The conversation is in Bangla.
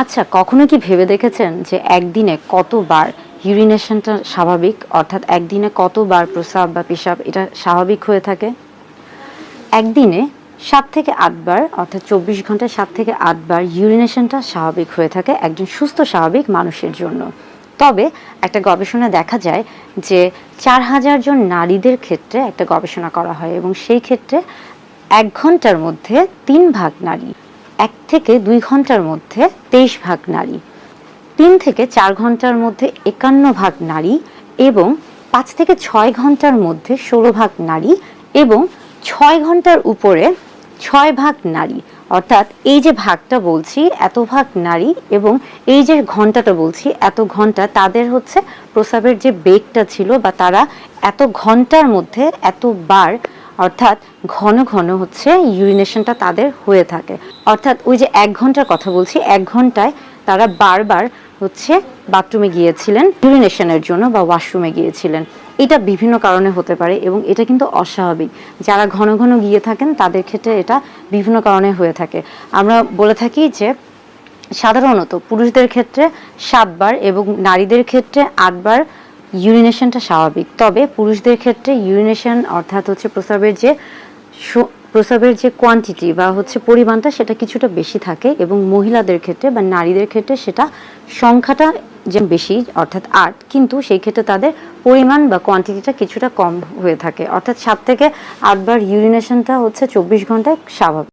আচ্ছা কখনো কি ভেবে দেখেছেন যে একদিনে কতবার ইউরিনেশনটা স্বাভাবিক? অর্থাৎ একদিনে কতবার প্রস্রাব বা পেশাব এটা স্বাভাবিক হয়ে থাকে? একদিনে সাত থেকে আটবার, অর্থাৎ চব্বিশ ঘন্টায় সাত থেকে আটবার ইউরিনেশনটা স্বাভাবিক হয়ে থাকে একজন সুস্থ স্বাভাবিক মানুষের জন্য। তবে একটা গবেষণা দেখা যায় যে চার হাজার জন নারীদের ক্ষেত্রে একটা গবেষণা করা হয় এবং সেই ক্ষেত্রে এক ঘণ্টার মধ্যে তিন ভাগ নারী এক থেকে দুই ঘণ্টার মধ্যে তেইশ ভাগ নারী, তিন থেকে চার ঘণ্টার মধ্যে একান্ন ভাগ নারী এবং পাঁচ থেকে ছয় ঘণ্টার মধ্যে ষোলো ভাগ নারী এবং ছয় ঘণ্টার উপরে ছয় ভাগ নারী। অর্থাৎ এই যে ভাগটা বলছি, এত ভাগ নারী এবং এই যে ঘন্টাটা বলছি, এত ঘণ্টা, তাদের হচ্ছে প্রস্রাবের যে বেগটা ছিল বা তারা এত ঘণ্টার মধ্যে এতবার অর্থাৎ ঘন ঘন হচ্ছে ইউরিনেশনটা তাদের হয়ে থাকে। অর্থাৎ ওই যে এক ঘণ্টার কথা বলছি, এক ঘন্টায় তারা বারবার হচ্ছে বাথরুমে গিয়েছিলেন ইউরিনেশনের জন্য বা ওয়াশরুমে গিয়েছিলেন। এটা বিভিন্ন কারণে হতে পারে এবং এটা কিন্তু অস্বাভাবিক। যারা ঘন ঘন গিয়ে থাকেন, তাদের ক্ষেত্রে এটা বিভিন্ন কারণে হয়ে থাকে। আমরা বলে থাকি যে, সাধারণত পুরুষদের ক্ষেত্রে সাতবার এবং নারীদের ক্ষেত্রে আটবার ইউরিনেশনটা স্বাভাবিক। তবে পুরুষদের ক্ষেত্রে ইউরিনেশন অর্থাৎ হচ্ছে প্রস্রাবের যে প্রস্রাবের যে কোয়ান্টিটি বা হচ্ছে পরিমাণটা সেটা কিছুটা বেশি থাকে এবং মহিলাদের ক্ষেত্রে বা নারীদের ক্ষেত্রে সেটা সংখ্যাটা যে বেশি অর্থাৎ আট, কিন্তু সেই ক্ষেত্রে তাদের পরিমাণ বা কোয়ান্টিটিটা কিছুটা কম হয়ে থাকে। অর্থাৎ সাত থেকে আটবার ইউরিনেশনটা হচ্ছে চব্বিশ ঘন্টায় স্বাভাবিক।